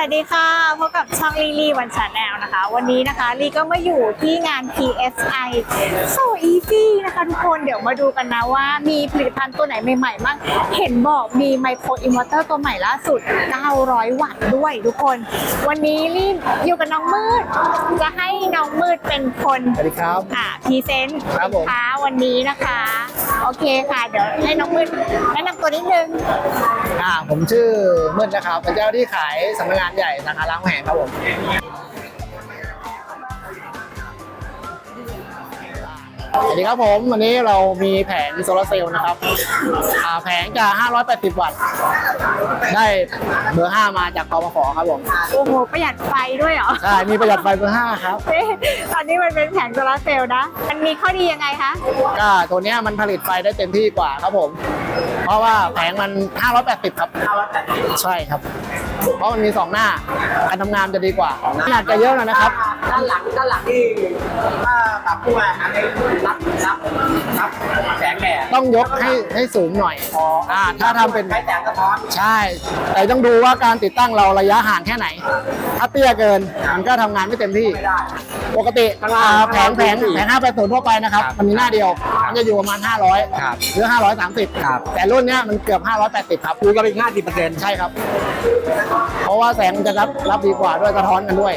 วัสดีค่ะพบกับช่องลีลี่วันชาแนลนะคะ วันนี้นะคะลีก็มาอยู่ที่งาน PSI so easy นะคะทุกคนเดี๋ยวมาดูกันนะว่ามีผลิตภัณฑ์ตัวไหนใหม่ๆบ้างเห็นบอกมีไมโครอินเวอร์เตอร์ตัวใหม่ล่าสุด 900 วัตต์ด้วยทุกคน วันนี้ลีอยู่กับน้องมืด จะให้น้องมืดเป็นคนสวัสดีครับอ่าพรีเซนต์ครับผมสินค้าวันนี้นะคะ โอเคค่ะ เดี๋ยวให้น้องมืดแนะนำตัวนิดนึงอ่าผมชื่อมืดนะครับเป็นเจ้าหน้าที่ขายสำนักงานใหญ่สาขาล้างแหงครับผม สวัสดีครับผมวันนี้เรามีแผงโซลาร์เซลล์นะครับอ่าแผงจะ 580 วัตต์ ได้เบอร์ 5 มาจากกมฟครับผม โอ้โห ประหยัดไฟด้วยเหรอ ใช่ มีประหยัดไฟเบอร์ 5 ครับเอ๊ะตอนนี้มันเป็นแผงโซลาร์เซลล์นะ มันมีข้อดียังไงคะ ก็ตัวเนี้ยมันผลิตไฟได้เต็มที่กว่าครับผม เพราะว่าแผงมัน 580 ครับใช่ครับ เพราะมันมี 2 หน้า การทำงานจะดีกว่าขนาดจะเยอะหน่อยนะครับ ด้านหลังด้านหลังนี่ถ้าป รับผู้มาอันนี้รับ รับรับแสงแดดต้องยกให้ให้สูงหน่อยอ่าถ้าทำเป็น ใช้แสงสะท้อนใช่ แต่ต้องดูว่าการติดตั้งเราระยะห่างแค่ไหน ถ้าเตี้ยเกินมันก็ทำงานไม่เต็มที่ ไม่ได้ ปกติข้างล่างอ่าแผงแผงข้างล่างแผงห้าแปดศูนย์ทั่วไปนะครับ ครับมันมีหน้าเดียว มันจะอยู่ประมาณ500ครับหรือ 530 ครับ แต่รุ่นเนี้ยมันเกือบ 580 ครับคูณก็เป็นห้าสิบเปอร์เซ็นต์ใช่ครับ เพราะว่าแสงมันจะรับรับดีกว่าด้วยสะท้อนกันด้วย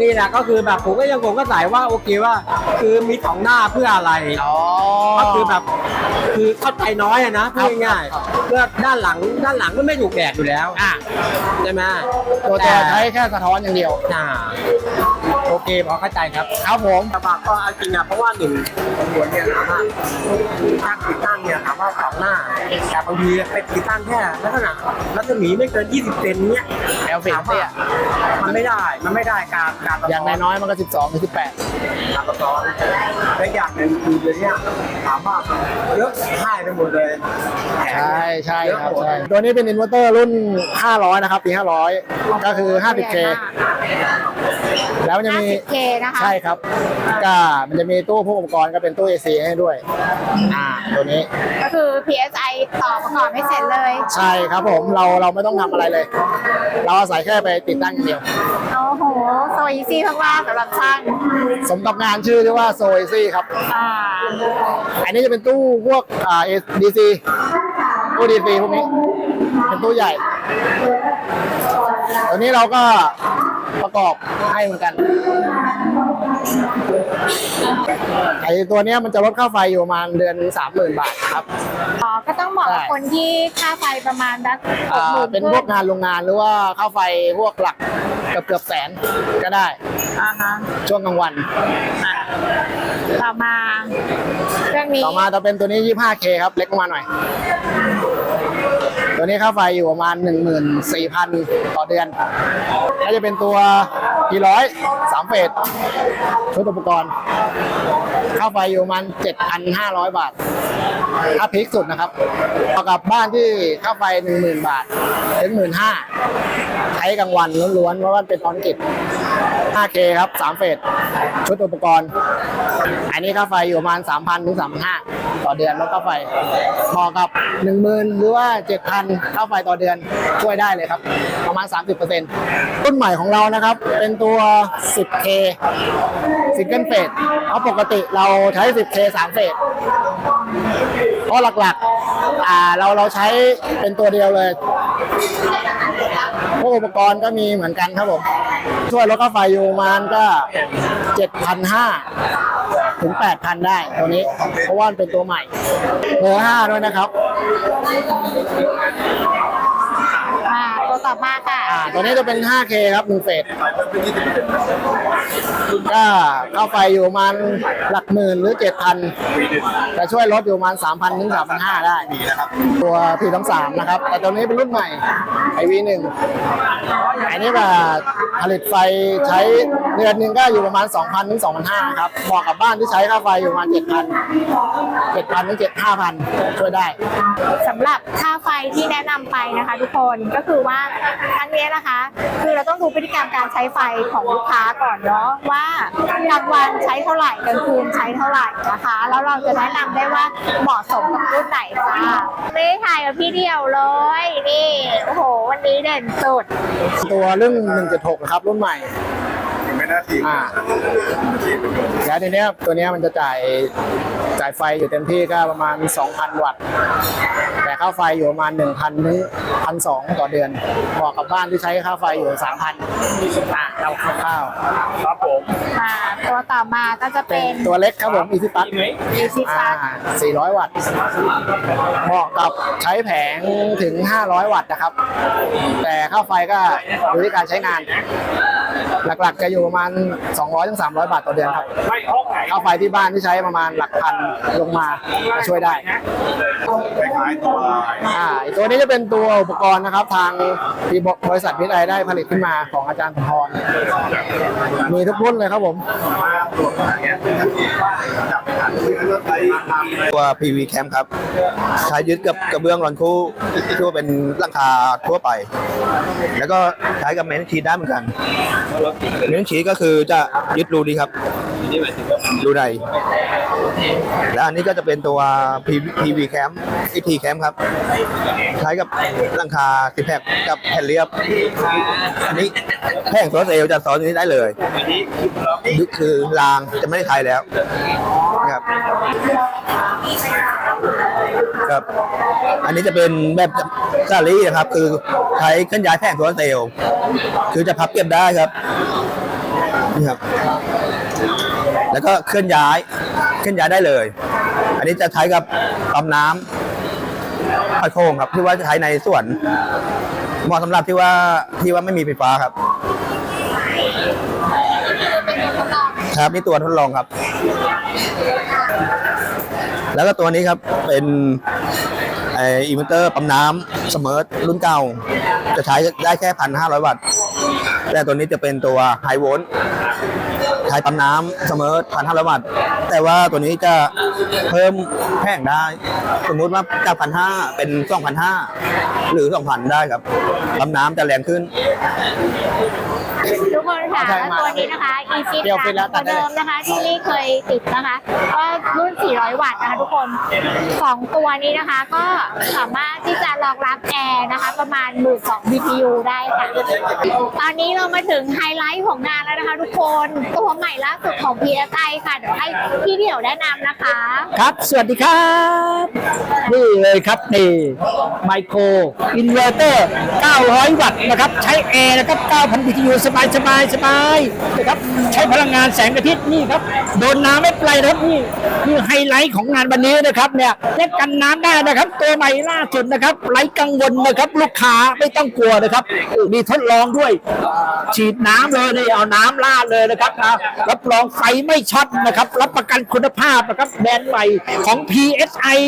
นี่แหละก็คือแบบผมก็ยังผมก็ใส่ว่าโอเคว่า คือมีสองหน้าเพื่ออะไรอ๋อ ก็คือแบบคือเข้าใจน้อยอะนะพูดง่ายครับ ๆเพื่อด้านหลังด้านหลังก็ไม่ถูกแดดอยู่แล้วอะใช่ไหมตัวตัวใช้แค่สะท้อนอย่างเดียว อ่า โอเคพอเข้าใจครับ ครับผมกระบะก็เอาจริงอะเพราะว่าหนึ่งตำรวจเนี่ยถามว่าช่างติดตั้งเนี่ยถามว่าสองหน้าแต่บางทีไปติดตั้งแค่ลักษณะรัศมีไม่เกิน 20เซนเนี้ยแอลฟินถามเตี้ว่ายมันไม่ได้มันไม่ได้การการสะท้อย่างน้อยๆมันก็ 12หรือ18การสะท้อนและอย่างหนึ่งคือเดี๋ยวนี้ถามว่าเยอะให้ไปหมดเลยแผงใช่ใช่เยอะครับหมดใช่ตัวนี้เป็นอินเวอร์เตอร์รุ่น 500 นะครับปี 500 ก็คือ 50K แล้วมันจะมี 50K นะคะ ใช่ครับก็มันจะมีตู้พวกอุปกรณ์ก็เป็นตู้ AC ให้ด้วย อ่า ตัวนี้ ก็คือ PSI ต่อประกอบให้เสร็จเลย ใช่ครับผมเราเราไม่ต้องทำอะไรเลย เราอาศัยแค่ไปติดตั้งอย่างเดียว โอ้โหโซอีซี่มากๆสำหรับช่างสมกับงานชื่อที่ว่าโซ AC ครับ อ่าอันนี้จะเป็นตู้พวกอ่า DC ตู้ DC พวกนี้ เป็นตู้ใหญ่ ตัวนี้เราก็ ประกอบให้เหมือนกัน ไอตัวเนี้ยมันจะลดค่าไฟอยู่ประมาณเดือนสามหมื่นบาทครับ อ๋อก็ต้องเหมาะกับใช่ คนที่ค่าไฟประมาณสักหกอ่าหมื่นเป็นพวกงานโรงงานหรือว่าค่าไฟพวกหลักเกือบเกือบแสนก็ได้อ่าฮะช่วงกลางวันอะต่อมาเครื่องนี้ต่อมาจะเป็นตัวนี้ 25K ครับ เล็กลงมาหน่อย ตัวนี้ค่าไฟอยู่ประมาณ 14,000 ต่อเดือนถ้าจะเป็นตัวกี่ร้อยสามเฟสชุดอุปกรณ์ ค่าไฟอยู่ประมาณ 7,500 บาท ถ้าพีคสุดนะครับเอากับบ้านที่ค่าไฟ10,000บาทถึง15,000ใช้กลางวันล้วนๆเพราะว่าเป็นตอนกิจ 5K ครับ3เฟสชุดอุปกรณ์ อันนี้ค่าไฟอยู่ประมาณ 3,000 ถึง 3,500 ต่อเดือนแล้วค่าไฟเหมาะกับ 10,000 หรือว่า 7,000 ค่าไฟต่อเดือนช่วยได้เลยครับ ประมาณ 30%รุ่นใหม่ของเรานะครับ เป็นตัว 10K ซิงเกิลเฟสเพราะปกติเราใช้ 10K 3เฟส เพราะหลักๆอ่าเราเราใช้เป็นตัวเดียวเลยพวกอุปกรณ์ก็มีเหมือนกันครับผม ช่วยลดค่าไฟอยู่ประมาณก็7,500ถึง 8,000 ได้ตัวนี้ เพราะว่านเป็นตัวใหม่เบอร์5ด้วยนะครับ ตัวต่อมาค่ะ อ่าตัวนี้จะเป็น 5K ครับ1เฟสก็เข้าไฟอยู่ประมาณหลักหมื่นหรือ 7,000จะช่วยลดอยู่ประมาณ 3,000ถึง3,500 ได้ตัวพีทั้งสามนะครับ แต่ตัวนี้เป็นรุ่นใหม่ไอวีหนึ่งอันนี้แบบผลิตไฟใช้เดือนหนึ่งก็อยู่ประมาณ 2,000ถึง2,500นะครับเหมาะกับบ้านที่ใช้ค่าไฟอยู่ประมาณ 7,000 7,000ถึง7,500 ช่วยได้สำหรับค่าไฟที่แนะนำไปนะคะทุกคนก็คือว่าอันนี้นะคะ คือเราต้องดูพฤติกรรมการใช้ไฟของลูกค้าก่อนเนาะว่ากลางวันใช้เท่าไหร่กลางคืนใช้เท่าไหร่นะคะ แล้วเราจะแนะนำได้ว่าเหมาะสมกับรุ่นไหนค่ะไม่ได้ถ่ายกับพี่เดียวเลยนี่โอ้โหวันนี้เด่นสุดตัวเรื่อง 1.6 นะครับรุ่นใหม่ ไม่น่า ทีอ่าแล้วทีเนี้ยตัวเนี้ยมันจะจ่ายจ่ายไฟอยู่เต็มที่ก็ประมาณ 2,000 วัตต์ แต่ค่าไฟอยู่ประมาณ 1,000ถึง1,200 ต่อเดือนเหมาะกับบ้านที่ใช้ค่าไฟอยู่ 3,000อะเราคร่าวครับผมอ่าตัวต่อมาก็จะๆเป็เป็นนตัวเล็กครับผม Easy Plug อีซิอ่าฟัส400 วัตต์ เหมาะกับใช้แผงถึง 500 วัตต์นะครับ แต่ค่าไฟก็อยู่ที่การใช้งาน หลักๆจะอยู่ประมาณ 200-300บาทต่อเดือนครับไม่ห้องไหนค่าไฟที่บ้านที่ใช้ประมาณหลักพันลงมาจะช่วยได้คล้ายๆตัวอ่าอีกตัวนี้จะเป็นตัวอุปกรณ์นะครับ ทางที่บริษัทวิทยได้ผลิตขึ้นมาของอาจารย์สมพรมีทุกรุ่นเลยครับผมตัวอย่างเงี้ยจับขันคุยกันแล้วไปทำตัว PV Cam ครับ ใช้ยึดกับกระเบื้องรอนคู่ที่ว่าเป็นหลังคาทั่วไป แล้วก็ใช้กับเมนชีได้เหมือนกันเมนชีก็คือจะยึดรูนี้ครับรูในแล้วอันนี้ก็จะเป็นตัว PV Cam ET Cam ครับ ใช้กับลังคาติแพกกับแผ่นเรียบ อันนี้แผงโซลาร์เซลจะซ้อนอันนี้ได้เลยนี่คือรางจะไม่ได้ใช้แล้วนะครับ ครับ อันนี้จะเป็นแบบซารี่นะครับ คือใช้เคลื่อนย้ายแผงโซลาร์เซลล์คือจะพับเก็บได้ครับนี่ครับ แล้วก็เคลื่อนย้ายเคลื่อนย้ายได้เลย อันนี้จะใช้กับปั๊มน้ำพัดโค้งครับ ที่ว่าจะใช้ในสวนเหมาะสำหรับที่ว่าที่ว่าไม่มีไฟฟ้าครับครับนี่ตัวทดลองครับ แล้วก็ตัวนี้ครับเป็นไออินเวอร์เตอร์ปั๊มน้ำเสมอรุ่นเก่า จะใช้ได้แค่พันห้าร้อยวัตต์แต่ตัวนี้จะเป็นตัวไฮโวลต์ใช้ปั๊มน้ำเสมอพันห้าร้อยวัตต์แต่ว่าตัวนี้จะเพิ่มแพงได้ สมมุติว่าจากพันห้าเป็นสองพันห้าหรือสองพันได้ครับปั๊มน้ำจะแรงขึ้น ทุกคนค่ะใช่แล้วมาตัวนี้นะคะ e ซิเปรี้ยวฟิตแล้วตัตัดวได้เดิมนะคะที่ลี่เคยติดนะคะก็รุ่น 400 วัตต์นะคะทุกคนสองตัวนี้นะคะ ก็สามารถที่จะรองรับแอร์นะคะ ประมาณ 12 BTU ได้ค่ะ ตอนนี้เรามาถึงไฮไลท์ของงานแล้วนะคะทุกคนตัวใหม่ล่าสุดของ PSI ค่ะเดี๋ยวให้พี่เดี่ยวแนะนำนะคะ ครับ สวัสดีครับ นี่เลยครับนี่ไมโครอินเวอร์เตอร์ 900 วัตต์นะครับ ใช้แอร์นะครับ 9,000 BTU สบายสบายสบายนะครับใช้พลังงานแสงอาทิตย์นี่ครับโดนน้ำไม่เป็นไรนะครับนี่นี่ไฮไลท์ของงานวันนี้นะครับเนี่ยเล่นกันน้ำได้นะครับ ตัวใหม่ล่าสุดนะครับไร้กังวลนะครับลูกค้าไม่ต้องกลัวนะครับมีทดลองด้วย ฉีดน้ำเลยนี่เอาน้ำราดเลยนะครับรับรองไฟไม่ช็อตนะครับ รับประกันคุณภาพนะครับแบรนด์ใหม่ของ PSI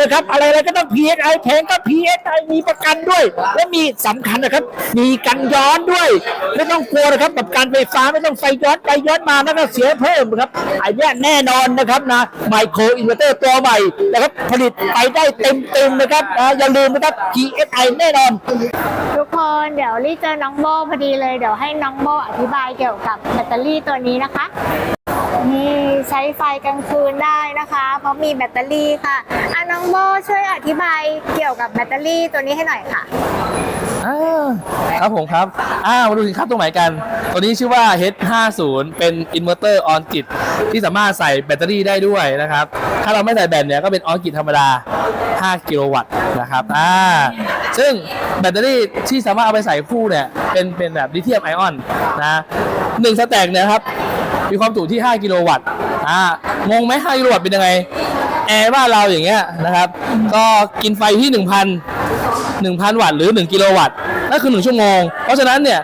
นะครับอะไรอะไรก็ต้อง PSI แพงก็ PSI มีประกันด้วย และมีสำคัญนะครับ มีกันย้อนด้วยไม่ต้องกลัวนะครับกับการไฟฟ้าไม่ต้องไฟย้อนไปย้อนมาแล้วก็เสียเพิ่มนะครับอันเนี้ยแน่นอนนะครับนะไมโครอินเวอร์เตอร์ตัวใหม่นะครับผลิตไปได้เต็มๆนะครับนะอย่าลืมนะครับ GSI แน่นอน ทุกคนเดี๋ยวรีเจอน้องโบพอดีเลยเดี๋ยวให้น้องโบอธิบายเกี่ยวกับแบตเตอรี่ตัวนี้นะคะ นี่ใช้ไฟกลางคืนได้นะคะ เพราะมีแบตเตอรี่ค่ะอะน้องโบช่วยอธิบายเกี่ยวกับแบตเตอรี่ตัวนี้ให้หน่อยค่ะอ่าครับผมครับอ่ามาดูสินค้าตัวใหม่กัน ตัวนี้ชื่อว่า H50 เป็นอินเวอร์เตอร์ออนกิตที่สามารถใส่แบตเตอรี่ได้ด้วยนะครับ ถ้าเราไม่ใส่แบตเนี่ยก็เป็นออนกิตธรรมดา 5 กิโลวัตต์นะครับอ่าซึ่งแบตเตอรี่ที่สามารถเอาไปใส่คู่เนี่ยเป็นเป็นแบบลิเธียมไอออนนะหนึ่งสแต็กเนี่ยครับ มีความจุที่ 5 กิโลวัตต์อ่างงไหม5กิโลวัตต์เป็นยังไง แอร์บ้านเราอย่างเงี้ยนะครับ ก็กินไฟที่ 1,000 1,000 วัตต์หรือ 1 กิโลวัตต์นั่นคือ 1 ชั่วโมง เพราะฉะนั้นเนี่ย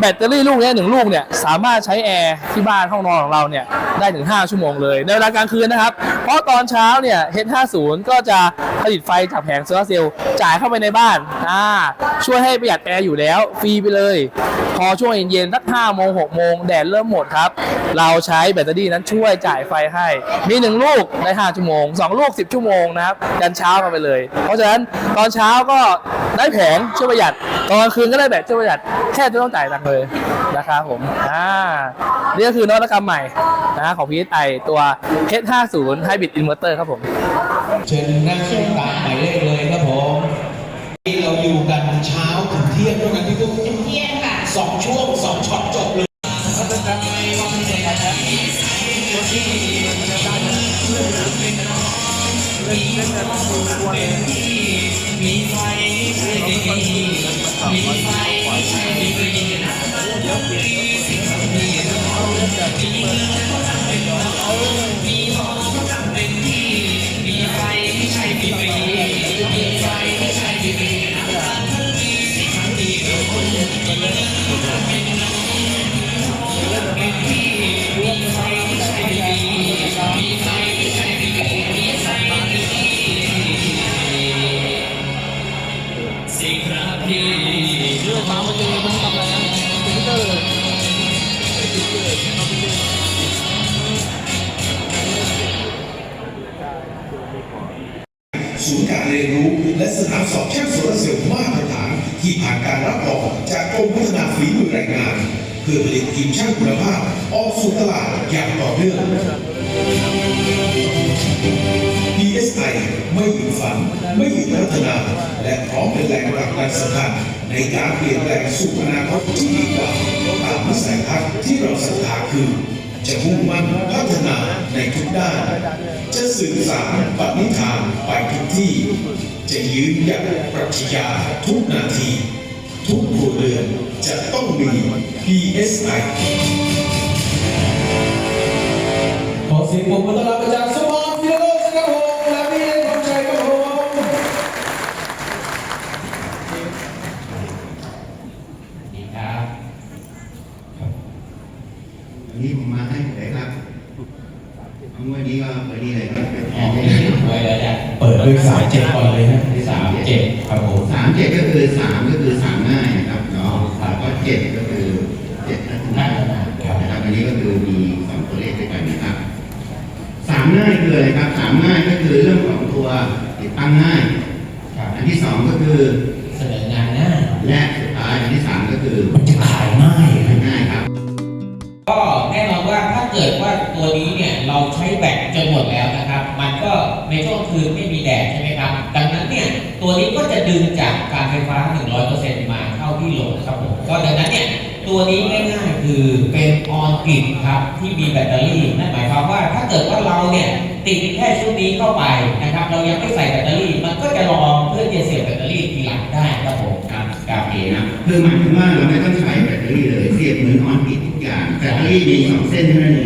แบตเตอรี่ลูกเนี้ยหนึ่งลูกเนี่ยสามารถใช้แอร์ที่บ้านห้องนอนของเราเนี่ยได้ถึง 5 ชั่วโมงเลยในเวลากลางคืนนะครับ เพราะตอนเช้าเนี่ย H50 ก็จะผลิตไฟจากแผงโซลาร์เซลล์จ่ายเข้าไปในบ้านอ่าช่วยให้ประหยัดแอร์อยู่แล้ว ฟรีไปเลย พอช่วงเย็นๆสักห้าโมงหกโมงแดดเริ่มหมดครับ เราใช้แบตเตอรี่นั้นช่วยจ่ายไฟให้ มีหนึ่งลูกได้ห้าชั่วโมงสองลูกสิบชั่วโมงนะครับยันเช้ากันไปเลย เพราะฉะนั้นตอนเช้าก็ได้แผงช่วยประหยัด ตอนกลางคืนก็ได้แบตช่วยประหยัด แค่จะต้องจ่ายตังค์เลยนะครับผมอ่านี่ก็คือนวัตกรรมใหม่นะของ PSI ตัว H50 Hybrid Inverter ครับผม เชิญนั่งตามหมายเลขเลยครับผมนี่เราอยู่กันเช้าถึงเที่ยงด้วยกันพี่ตุ๊กถึงเที่ยงค่ะ สองช่วงสองช็อตจบเลย ศูนย์การเรียนรู้และสนามสอบช่างโซลาร์เซลล์มาตรฐาน ที่ผ่านการรับรองจากกรมพัฒนาฝีมือแรงงาน เพื่อผลิตทีมช่างคุณภาพ ออกสู่ตลาดอย่างต่อเนื่อง PSI ไม่หยุดฝันไม่หยุดพัฒนา และพร้อมเป็นแรงผลักดันสำคัญในการเปลี่ยนแปลงสู่อนาคตที่ดีกว่าตามวิสัยทัศน์ที่เราศรัทธาคือ จะมุ่งมั่นพัฒนาในทุกด้าน จะสื่อสารปณิธานไปทุกที่ จะยืนหยัดปรัชญาทุกนาที ทุกครัวเรือนจะต้องมี PSI ขอเสียงปรบมือต้อนรับอาจารย์ งวดนี้ก็วันนี้เลยครับเป็นแผนไว้แล้วจ้ะเปิดด้วยสามเจ็ดก่อนเลยนะสามเจ็ดครับผมสามเจ็ดก็คือสามก็คือสามง่ายนะครับเนาะแล้วก็เจ็ดก็คือเจ็ดนักง่ายนะครับอันนี้ก็คือมีสองตัวเลขด้วยกันนะครับสามง่ายคืออะไรครับสามง่ายก็คือเรื่องของตัวติดตั้งง่ายครับอันที่สองก็คือ ตัวนี้เนี่ยเราใช้แบตจนหมดแล้วนะครับ มันก็ในช่วงคืนไม่มีแดดใช่ไหมครับ ดังนั้นเนี่ยตัวนี้ก็จะดึงจากการไฟฟ้า 100%มาเข้าที่โหลดครับผมก็ดังนั้นเนี่ยตัวนี้ง่ายๆคือเป็นออนกริดครับที่มีแบตเตอรี่นั่นหมายความว่าถ้าเกิดว่าเราเนี่ยติดแค่ชุดนี้เข้าไปนะครับ เรายังไม่ใส่แบตเตอรี่ มันก็จะรอเพื่อจะเสียบแบตเตอรี่ทีหลังได้ครับผมครับครับโอเคนะคือหมายถึงว่าเราไม่ต้องใช้แบตเตอรี่เลยเสียบเหมือนออนปิดทุกอย่างแบตเตอรี่มีสองเส้นเท่านั้นเอง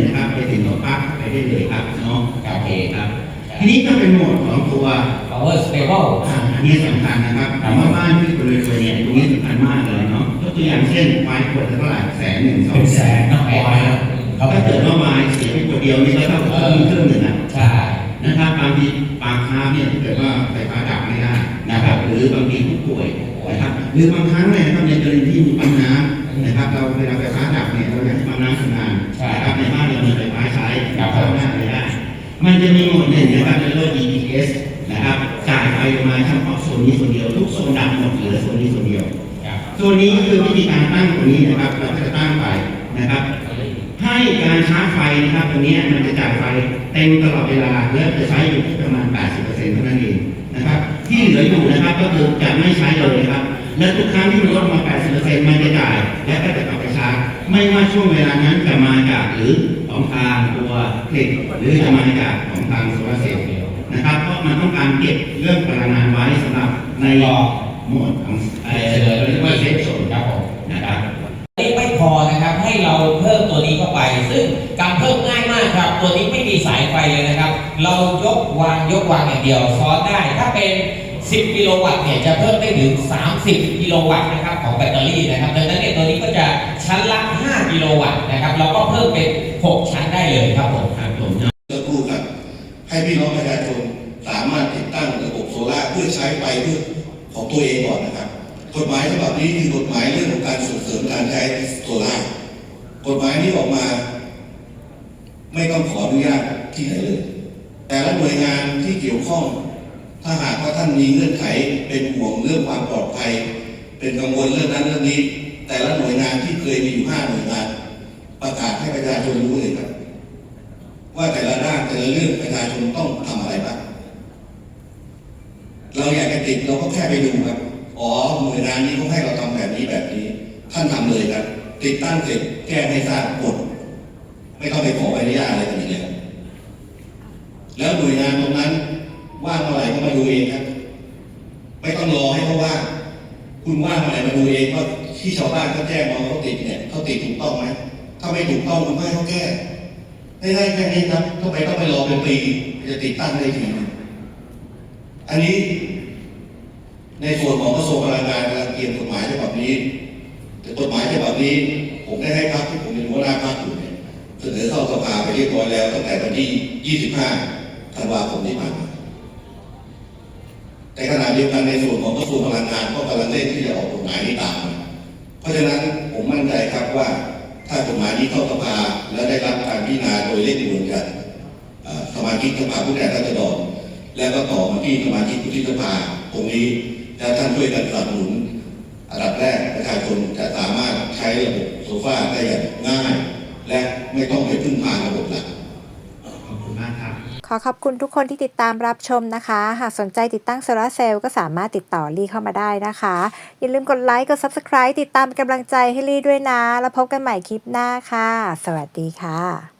เป็นโหมดของตัว power stable อ่าอันนี้สำคัญนะครับถามว่าบ้านที่คนรวยๆเนี่ยตรงนี้สำคัญมากเลยเนาะยกตัวอย่างเช่นไฟขวดละเท่าไหร่แสนหนึ่งสองเป็นแสนนะบอยนะถ้าเกิดว่าไม้เสียไปขวดเดียวนี่ก็เท่ากับเครื่องเครื่องหนึ่งนะใช่นะครับบางทีปากค้าเนี่ยถ้าเกิดว่าไฟฟ้าดับไม่ได้นะครับ หรือบางทีผู้ป่วยนะครับ หรือบางครั้งเนี่ยนะครับในกรณีที่มีปั๊มน้ำนะครับ เราเวลาไฟฟ้าดับเนี่ยเราอยากให้ปั๊มน้ำทำงานนะครับในบ้านเรามีไฟฟ้าใช้กับเข้าหน้าไม่ได้ มันจะมี ว่า EPS นะครับจ่ายไฟออกมาเฉพาะโซนนี้โซนเดียว ทุกโซนดับหมดเหลือโซนนี้โซนเดียวครับตัวนี้ก็คือวิธีการตั้งตัวนี้นะครับเราก็จะตั้งไปนะครับ ให้การชาร์จไฟนะครับตรงนี้มันจะจ่ายไฟเต็มตลอดเวลาและจะใช้อยู่ที่ประมาณ 80%เท่านั้นเองนะครับ ที่เหลืออยู่นะครับก็คือจะไม่ใช้เลยนะครับและทุกครั้งที่มันลดมา 80%มันจะจ่าย และก็จะกลับไปชาร์จไม่ว่าช่วงเวลานั้นจะมาจากหรือของทางตัวเกล็ดหรือจะมาจากของทางโซลาร์เซลล์ มันต้องการเก็บเรื่องพลังงานไว้สำหรับในโหมดของเอ่อเรียกว่าเซฟโซนครับผมนะครับนี่ไม่พอนะครับให้เราเพิ่มตัวนี้เข้าไป ซึ่งการเพิ่มง่ายมากครับ ตัวนี้ไม่มีสายไฟเลยนะครับ เรายกวางยกวางอย่างเดียวซ้อนได้ ถ้าเป็น 10 กิโลวัตต์เนี่ยจะเพิ่มได้ถึง 30 กิโลวัตต์นะครับของแบตเตอรี่นะครับดังนั้นเนี่ยตัวนี้ก็จะชั้นละ 5 กิโลวัตต์นะครับ เราก็เพิ่มเป็น 6 ชั้นได้เลยครับผมครับผมสักครู่ครับให้พี่น้องประชา ใช้ไฟเพื่อของตัวเองก่อนนะครับ กฎหมายฉบับนี้คือกฎหมายเรื่องของการส่งเสริมการใช้โซล่ากฎหมายนี้ออกมา ไม่ต้องขออนุญาตที่ไหนเลย แต่ละหน่วยงานที่เกี่ยวข้อง ถ้าหากว่าท่านมีเงื่อนไขเป็นห่วงเรื่องความปลอดภัย เป็นกังวลเรื่องนั้นเรื่องนี้ แต่ละหน่วยงานที่เคยมีอยู่ห้าหน่วยงานประกาศให้ประชาชนรู้เลยครับว่าแต่ละด้านแต่ละเรื่องประชาชนต้องทำอะไรบ้าง เราอยากจะ ติดเราก็แค่ไปดูครับ อ๋อหน่วยงานนี้เขาให้เราทำแบบนี้แบบนี้ ท่านทำเลยครับ ติดตั้งเสร็จแก้ให้ทราบกดไม่ต้องไปขอใบอนุญาตอะไรกันอีกแล้วแล้วหน่วยงานตรงนั้นว่างเมื่อไหร่ก็มาดูเองครับ ไม่ต้องรอให้เขาว่า คุณว่างเมื่อไหร่มาดูเองว่าที่ชาวบ้านเขาแจ้งมาเขาติดเนี่ยเขาติดถูกต้องไหมถ้าไม่ถูกต้องคุณก็ให้เขาแก้ได้แค่นี้ครับทำไมต้องไปรอเป็นปีจะติดตั้งได้ทีอันนี้ ในส่วนของกระทรวงพลังงานกำลังเตรียมกฎหมายฉบับนี้ แต่กฎหมายฉบับนี้ ผมได้ให้พรรคที่ผมเป็นหัวหน้าพรรคอยู่เนี่ยเสนอเข้าสภาไปเรียบร้อยแล้วตั้งแต่วันที่ 25 ธันวาคมที่ผ่านมาแต่ขณะเดียวกันในส่วนของกระทรวงพลังงานก็กำลังเร่งที่จะออกกฎหมายนี้ตามมาเพราะฉะนั้นผมมั่นใจครับว่าถ้ากฎหมายนี้เข้าสภาและได้รับการพิจารณาโดยเร่งด่วนกันสมาชิกสภาผู้แทนราษฎรแล้วก็ต่อมาที่สมาชิกวุฒิสภาตรงนี้ และท่านช่วยกันสนับสนุนอันดับแรกประชาชนจะสามารถใช้ระบบโซฟาได้อย่างง่าย และไม่ต้องไปพึ่งพาระบบหลักขอบคุณมากครับขอขอบคุณทุกคนที่ติดตามรับชมนะคะ หากสนใจติดตั้งโซลาร์เซลล์ก็สามารถติดต่อลี่เข้ามาได้นะคะ อย่าลืมกดไลค์ กด Subscribe ติดตามเป็นกำลังใจให้ลี่ด้วยนะ แล้วพบกันใหม่คลิปหน้าค่ะ สวัสดีค่ะ